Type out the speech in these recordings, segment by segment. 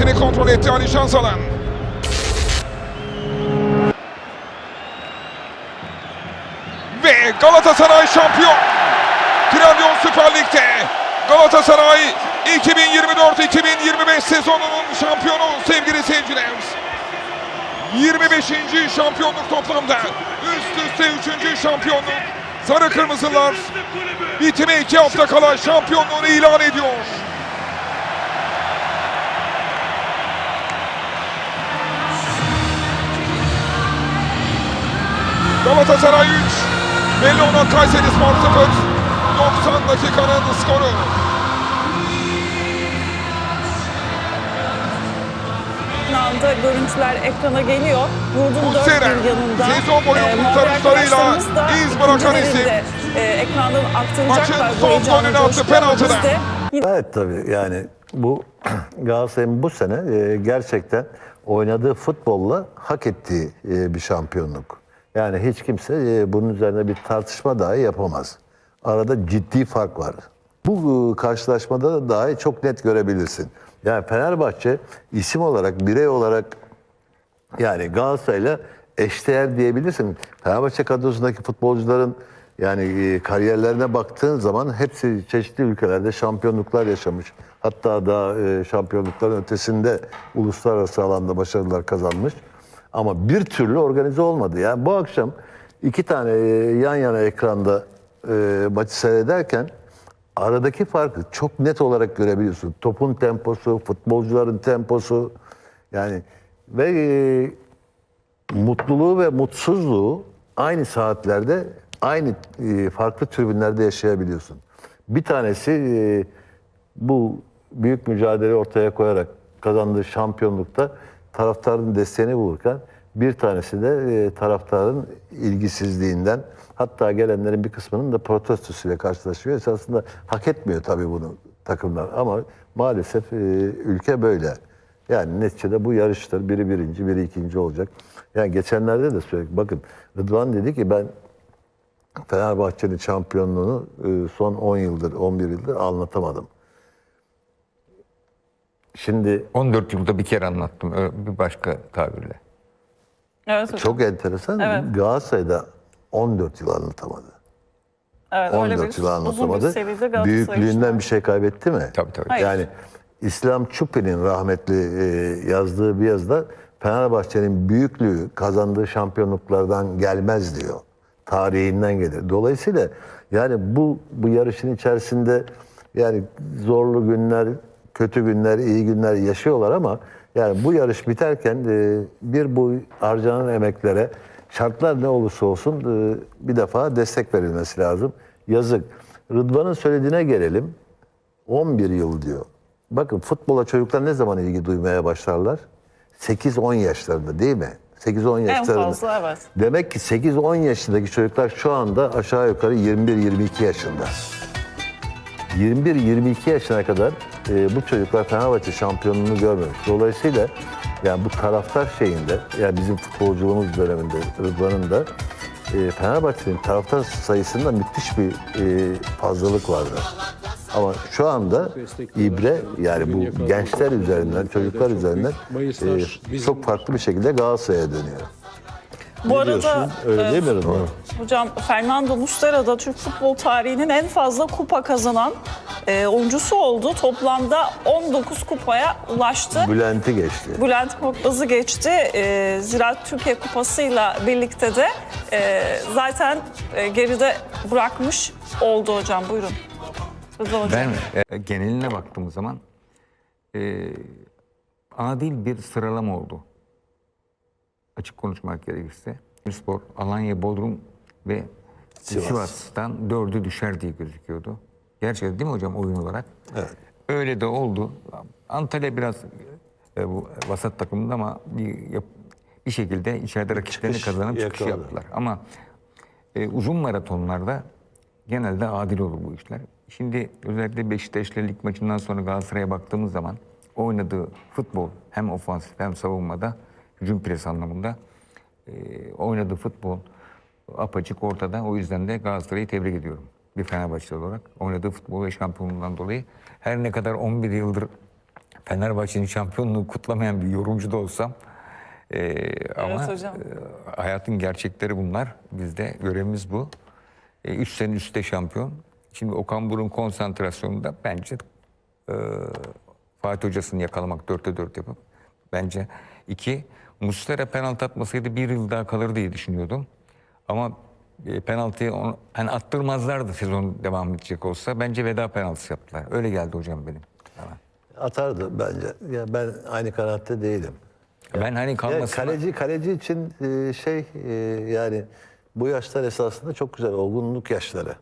hareketini kontrol etti Ali Şansalan. Ve Galatasaray şampiyon. Trendyol Süper Lig'de Galatasaray 2024-2025 sezonunun şampiyonu sevgili seyirciler. 25. şampiyonluk toplamda. Üst üste 3. şampiyonluk. Sarı Kırmızılar bitime 2 hafta kala şampiyonluğunu ilan ediyor. Galatasaray 3, Bellona Kayseri Spor 0. 90 dakikanın skoru. Anda görüntüler ekrana geliyor. Yurdun dört bir yanında. sezon boyu Ee, kurtarışlarıyla iz bırakan isim. e, ekrandan aktaracaklar Maçın bu de yine Evet tabii yani bu Galatasaray'ın bu sene e, gerçekten oynadığı futbolla hak ettiği e, bir şampiyonluk. Yani hiç kimse e, bunun üzerine bir tartışma dahi yapamaz. Arada ciddi fark var. Bu e, karşılaşmada da dahi çok net görebilirsin. Yani Fenerbahçe isim olarak, birey olarak yani Galatasaray'la eşdeğer diyebilirsin. Fenerbahçe kadrosundaki futbolcuların yani e, kariyerlerine baktığın zaman hepsi çeşitli ülkelerde şampiyonluklar yaşamış. Hatta daha şampiyonlukların ötesinde uluslararası alanda başarılar kazanmış. Ama bir türlü organize olmadı. Yani bu akşam iki tane e, yan yana ekranda e, maçı seyrederken aradaki farkı çok net olarak görebiliyorsun. Topun temposu, futbolcuların temposu yani ve e, mutluluğu ve mutsuzluğu aynı saatlerde aynı e, farklı tribünlerde yaşayabiliyorsun. Bir tanesi e, bu büyük mücadele ortaya koyarak kazandığı şampiyonlukta taraftarın desteğini bulurken bir tanesi de e, taraftarın ilgisizliğinden hatta gelenlerin bir kısmının da protestosuyla karşılaşıyor. Esasında hak etmiyor tabii bunu takımlar ama maalesef e, ülke böyle. Yani neticede bu yarıştır. Biri birinci, biri ikinci olacak. Yani geçenlerde de söyledik. Bakın Rıdvan dedi ki ben Fenerbahçe'nin şampiyonluğunu e, son 10 yıldır, 11 yıldır anlatamadım. Şimdi 14 yılda bir kere anlattım bir başka tabirle. Evet, hocam. çok enteresan. Evet. Galatasaray'da 14 yıl anlatamadı. evet, öyle 14 bir yıl bir anlatamadı. Galatasaray Büyüklüğünden bir şey kaybetti mi? Tabii tabii. Hayır. Yani İslam Çupi'nin rahmetli e, yazdığı bir yazıda Fenerbahçe'nin büyüklüğü kazandığı şampiyonluklardan gelmez diyor. Tarihinden gelir. Dolayısıyla yani bu bu yarışın içerisinde yani zorlu günler, kötü günler, iyi günler yaşıyorlar ama yani bu yarış biterken e, bir bu harcanan emeklere şartlar ne olursa olsun e, bir defa destek verilmesi lazım. Yazık. Rıdvan'ın söylediğine gelelim. 11 yıl diyor. Bakın futbola çocuklar ne zaman ilgi duymaya başlarlar? 8-10 yaşlarında değil mi? 8-10 En yaşlarında. fazla evet. Demek ki 8-10 yaşındaki çocuklar şu anda aşağı yukarı 21-22 yaşında. 21-22 yaşına kadar e, bu çocuklar Fenerbahçe şampiyonluğunu görmemiş. Dolayısıyla yani bu taraftar şeyinde, yani bizim futbolculuğumuz döneminde Rıdvan'ın da e, Fenerbahçe'nin taraftar sayısında müthiş bir e, fazlalık vardı. Ama şu anda ibre yani bu gençler üzerinden, çocuklar üzerinden e, çok farklı bir şekilde Galatasaray'a dönüyor. Bu arada Diyorsun, öyle e, değil mi Rıdvan? Hocam Fernando Muslera da Türk futbol tarihinin en fazla kupa kazanan e, oyuncusu oldu. Toplamda 19 kupaya ulaştı. Bülent'i geçti. Bülent Korkmaz'ı geçti. E, Ziraat Türkiye Kupası'yla birlikte de e, zaten e, geride bırakmış oldu hocam. Buyurun. Hocam. Ben e, geneline baktığımız zaman e, adil bir sıralama oldu. Açık konuşmak gerekirse. Spor, Alanya, Bodrum ve Sivas. Sivas'tan dördü düşer diye gözüküyordu. Gerçekten değil mi hocam oyun olarak? Evet. Öyle de oldu. Antalya biraz e, bu vasat takımında ama bir, yap- bir şekilde içeride rakiplerini Çıkış kazanıp çıkış yakaladı. yaptılar. Ama e, uzun maratonlarda genelde adil olur bu işler. Şimdi özellikle Beşiktaş'la lig maçından sonra Galatasaray'a baktığımız zaman oynadığı futbol hem ofansif hem savunmada hücum pres anlamında e, oynadığı futbol apaçık ortada. O yüzden de Galatasaray'ı tebrik ediyorum. Bir Fenerbahçeli olarak oynadığı futbol ve şampiyonluğundan dolayı her ne kadar 11 yıldır Fenerbahçe'nin şampiyonluğu kutlamayan bir yorumcu da olsam e, ama hocam. e, hayatın gerçekleri bunlar. Bizde görevimiz bu. 3 sene üstte şampiyon. Şimdi Okan Buruk'un konsantrasyonunda bence e, Fatih Hocası'nı yakalamak dörtte dört yapıp bence iki Muslera penaltı atmasaydı bir yıl daha kalır diye düşünüyordum. Ama e, penaltıyı onu, hani attırmazlardı sezon devam edecek olsa. Bence veda penaltısı yaptılar. Öyle geldi hocam benim. bana. Atardı bence. Ya ben aynı kanaatte değilim. Ben hani kalmasına... kaleci kaleci için e, şey e, yani bu yaşlar esasında çok güzel olgunluk yaşları.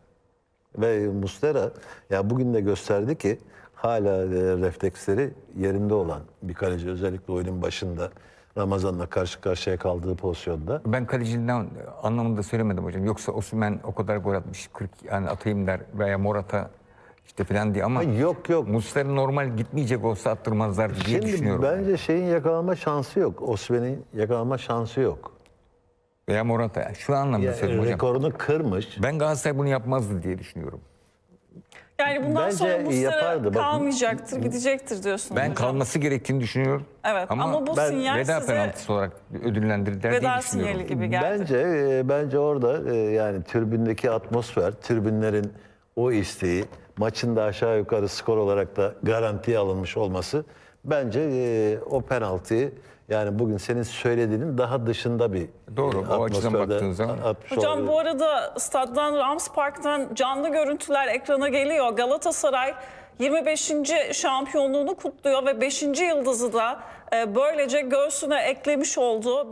Ve Mustera ya bugün de gösterdi ki hala e, refleksleri yerinde olan bir kaleci özellikle oyunun başında Ramazan'la karşı karşıya kaldığı pozisyonda. Ben kaleciden anlamında söylemedim hocam. Yoksa Osimhen o kadar gol atmış 40 yani atayım der veya Morata işte falan diye ama Ha, yok, yok. Muslera normal gitmeyecek olsa attırmazlar diye Şimdi düşünüyorum. bence şeyin yakalanma şansı yok. Osman'ın yakalanma şansı yok. Veya Morata şu anlamda Ya, söylüyorum hocam. rekorunu kırmış. Ben Galatasaray bunu yapmazdı diye düşünüyorum. Yani bundan Bence sonra Muslera yapardı. Bak- kalmayacaktır, gidecektir diyorsun Ben hocam. kalması gerektiğini düşünüyorum. Evet, ama, ama bu ben sinyal veda size penaltısı olarak ödüllendirdiler diye veda düşünüyorum. sinyali gibi geldi. Bence e, bence orada e, yani tribündeki atmosfer, tribünlerin o isteği, maçın da aşağı yukarı skor olarak da garantiye alınmış olması bence e, o penaltıyı yani bugün senin söylediğinin daha dışında bir Doğru, e, o açıdan atmosferde baktığın zaman. atmış Hocam olabilir. bu arada staddan Rams Park'tan canlı görüntüler ekrana geliyor. Galatasaray 25. şampiyonluğunu kutluyor ve 5. yıldızı da e, böylece göğsüne eklemiş oldu.